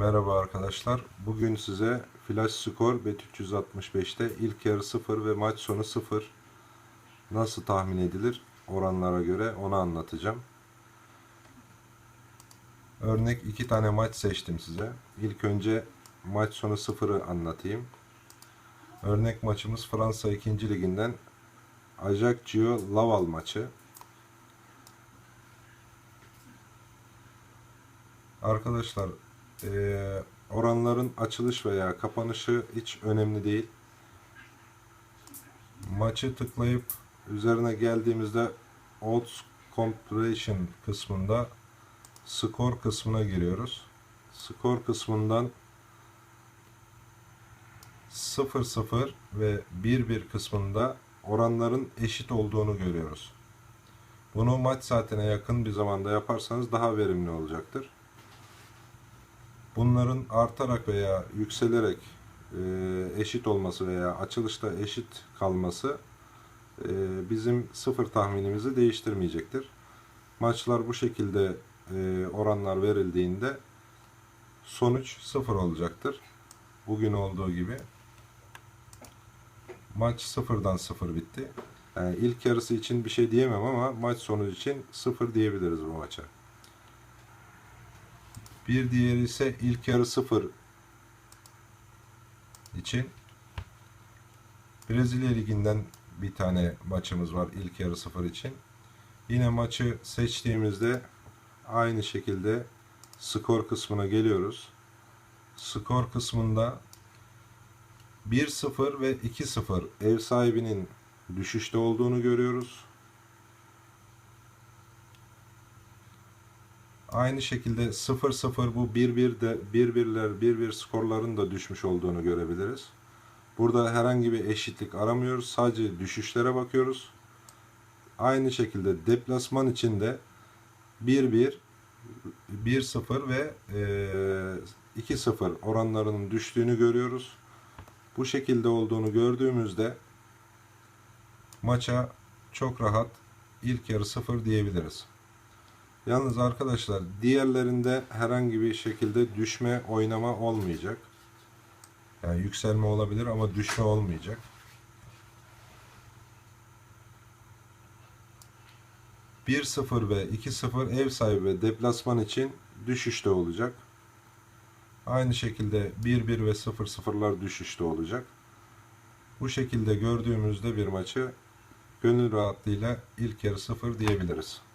Merhaba arkadaşlar. Bugün size Flash Skor Bet365'te ilk yarı 0 ve maç sonu 0 nasıl tahmin edilir oranlara göre onu anlatacağım. Örnek iki tane maç seçtim size. İlk önce maç sonu 0'ı anlatayım. Örnek maçımız Fransa 2. liginden Ajaccio Laval maçı. Arkadaşlar eee, oranların açılış veya kapanışı hiç önemli değil. Maçı tıklayıp üzerine geldiğimizde Odds Compression kısmında skor kısmına giriyoruz. Skor kısmından 0-0 ve 1-1 kısmında oranların eşit olduğunu görüyoruz. Bunu maç saatine yakın bir zamanda yaparsanız daha verimli olacaktır. Bunların artarak veya yükselerek e, eşit olması veya açılışta eşit kalması e, bizim sıfır tahminimizi değiştirmeyecektir. Maçlar bu şekilde e, oranlar verildiğinde sonuç sıfır olacaktır. Bugün olduğu gibi maç sıfırdan sıfır bitti. Yani ilk yarısı için bir şey diyemem ama maç sonu için sıfır diyebiliriz bu maça. Bir diğeri ise ilk yarı sıfır için Brezilya Ligi'nden bir tane maçımız var ilk yarı sıfır için. Yine maçı seçtiğimizde aynı şekilde skor kısmına geliyoruz. Skor kısmında 1-0 ve 2-0 ev sahibinin düşüşte olduğunu görüyoruz. Aynı şekilde 0-0 bu 1-1 de 1-1'ler 1-1 skorların da düşmüş olduğunu görebiliriz. Burada herhangi bir eşitlik aramıyoruz. Sadece düşüşlere bakıyoruz. Aynı şekilde deplasman için de 1-1 1-0 ve eee, 2-0 oranlarının düştüğünü görüyoruz. Bu şekilde olduğunu gördüğümüzde maça çok rahat ilk yarı 0 diyebiliriz. Yalnız arkadaşlar diğerlerinde herhangi bir şekilde düşme oynama olmayacak. Yani yükselme olabilir ama düşme olmayacak. Bir 0 ve 2-0 ev sahibi ve deplasman için düşüşte olacak. Aynı şekilde 1-1 ve 0-0'lar düşüşte olacak. Bu şekilde gördüğümüzde bir maçı gönül rahatlığıyla ilk yarı 0 diyebiliriz.